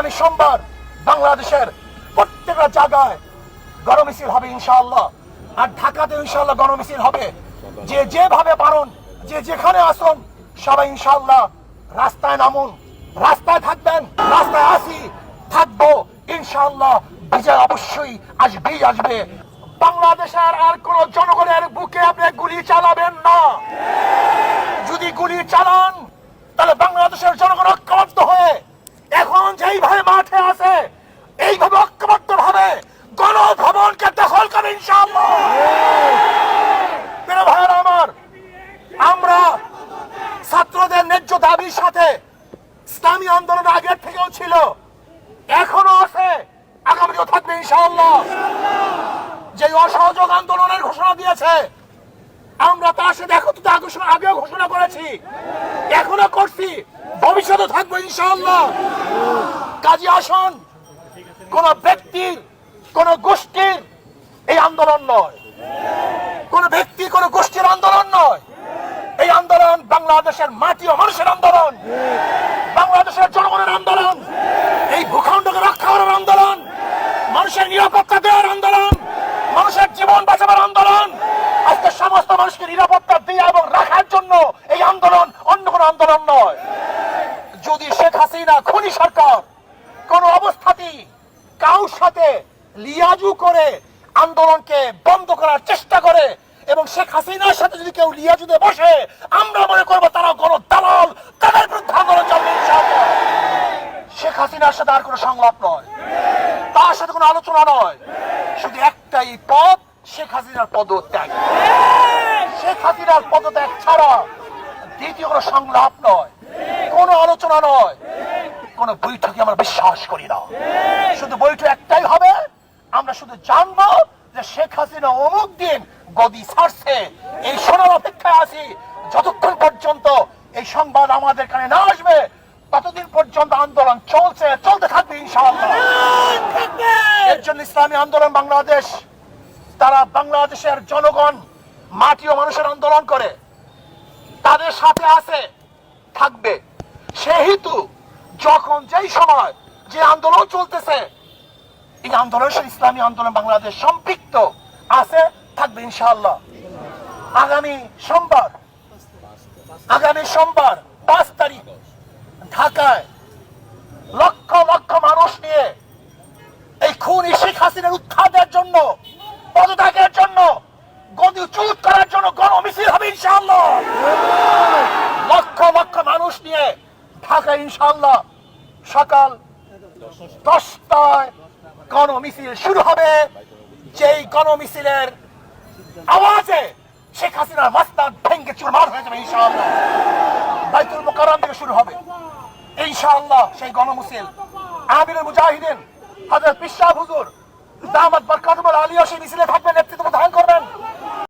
আগামী সোমবার বাংলাদেশের প্রত্যেকটা জায়গায় গণমিছিল হবে ইনশাআল্লাহ। আর ঢাকাতে ইনশাআল্লাহ গণমিছিল হবে। যে যেভাবে পারুন, যে যেখানে আসুন, সবাই ইনশাআল্লাহ রাস্তায় নামুন। রাস্তায় থাকবেন, রাস্তায় আসি, থাকব। ইনশাআল্লাহ বিজয় অবশ্যই আসবেই আসবে। বাংলাদেশের আর কোন জনগণের বুকে আপনি গুলি চালাবেন না। যদি গুলি চালান, তাহলে বাংলাদেশের জনগণ এখন যেইভাবে মাঠে আছে। এইভাবে ঐক্যবদ্ধ ভাবে গণভবনকে দখল করে ইনশাআল্লাহ। প্রিয় আমার, আমরা ছাত্রদের ন্যায্য দাবির সাথে ইসলামী আন্দোলন আগের থেকেও ছিল এখনও আছে, আগামীতেও থাকবে ইনশাআল্লাহ। যে অসহযোগ আন্দোলনের ঘোষণা দিয়েছে, আমরা তার সাথে একত্রিত ঘোষণা আগেও ঘোষণা করেছি এখনও করছি ভবিষ্যতে থাকব ইনশাআল্লাহ। কাজী আসন কোন ব্যক্তির, কোন গোষ্ঠীর এই আন্দোলন নয়। কোন ব্যক্তি, কোন গোষ্ঠীর আন্দোলন নয়। এই আন্দোলন বাংলাদেশের মাটি ও মানুষের আন্দোলন, বাংলাদেশের জনগণের আন্দোলন, এই ভূখণ্ডকে রক্ষা করার আন্দোলন, মানুষের নিরাপত্তা দেওয়ার আন্দোলন, মানুষের জীবন বাঁচাবার আন্দোলন, আজকে সমস্ত মানুষকে নিরাপত্তা দেওয়া এবং রাখার জন্য এই আন্দোলন অন্য কোনো আন্দোলন নয়। যদি শেখ হাসিনা, খুনি সরকার কোন অবস্থাতেই কাউর সাথে লিয়াজু করে আন্দোলনকে বন্ধ করার চেষ্টা করে এবং শেখ হাসিনার সাথে যদি কেউ লিয়াজুতে বসে, আমরা মনে করব তারা কোন দালাল, তাদের বিরুদ্ধে আন্দোলন চলবে শেখ হাসিনার সাথে আর কোনো সংলাপ নয়। তার সাথে কোনো আলোচনা নয়। শুধু একটাই পদ শেখ হাসিনার পদত্যাগ। শেখ হাসিনার পদত্যাগ ছাড়া দ্বিতীয় কোনো সংলাপ নয়। কোনো আলোচনা নয়। কোনো বৈঠকে আমরা বিশ্বাস করি না। শুধু বৈঠক একটাই হবে আমরা শুধু জানব যে শেখ হাসিনা অমুক দিন গদি ছাড়ছে। এই শোনার অপেক্ষায় আছি। যতক্ষণ পর্যন্ত এই সংবাদ আমাদের কানে না আসবে ততদিন পর্যন্ত আন্দোলন চলছে চলতে থাকবে ইনশাআল্লাহ। এর জন্য ইসলামী আন্দোলন বাংলাদেশ তারা বাংলাদেশের জনগণ মাটি ও মানুষের আন্দোলন করে তাদের সাথে আছে থাকবে। সেহেতু যখন যেই সময় যে আন্দোলন চলতেছে, এই আন্দোলনের ইসলামী আন্দোলন বাংলাদেশ সম্পৃক্ত আছে, থাকবে ইনশাআল্লাহ। আগামী সোমবার আগামী সোমবার পাঁচ তারিখ ঢাকায় লক্ষ লক্ষ মানুষ নিয়ে এই খুন শেখ হাসিনার উৎখাতের জন্য, পদত্যাগের জন্য, গদি চুত করার জন্য গণমিছিল হবে ইনশাআল্লাহ। লক্ষ লক্ষ মানুষ নিয়ে ঢাকা ইনশাআল্লাহ। সকাল দশটায় গণমিছিল শুরু হবে। যেই গণমিছিলের আওয়াজে শেখ হাসিনার মাস্তান ভেঙ্গে চুরমার হয়ে যাবে ইনশাআল্লাহ। বাইতুল মোকাররম থেকে শুরু হবে। ইনশাআল্লাহ সেই গণমিছিল। আমিরুল মুজাহিদিন, হযরত পিশাব হুজুর, দামাত বরকাতুল আলিয়া সেই মিছিলে থাকবেন, নেতৃত্ব প্রদান করবেন।